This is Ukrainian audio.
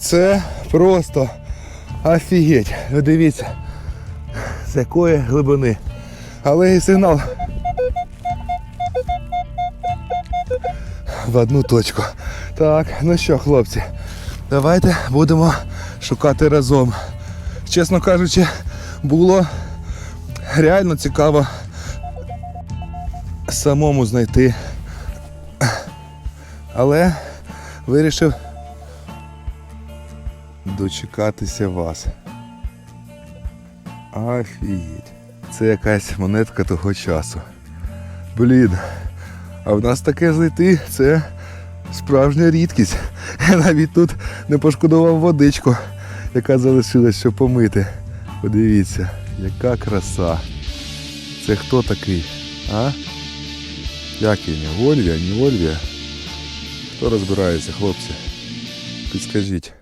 Це просто офігеть. Ви дивіться, з якої глибини. Але і сигнал в одну точку. Так, ну що, хлопці, давайте будемо шукати разом. Чесно кажучи, було реально цікаво самому знайти. Але вирішив дочекатися вас. Офігеть. Це якась монетка того часу. Блін. А в нас таке знайти це справжня рідкість. Я навіть тут не пошкодував водичку, яка залишилась, щоб помити. Подивіться, яка краса. Це хто такий? А? Як він? Вольвія, не Вольвія? Хто розбирається, хлопці? Підскажіть.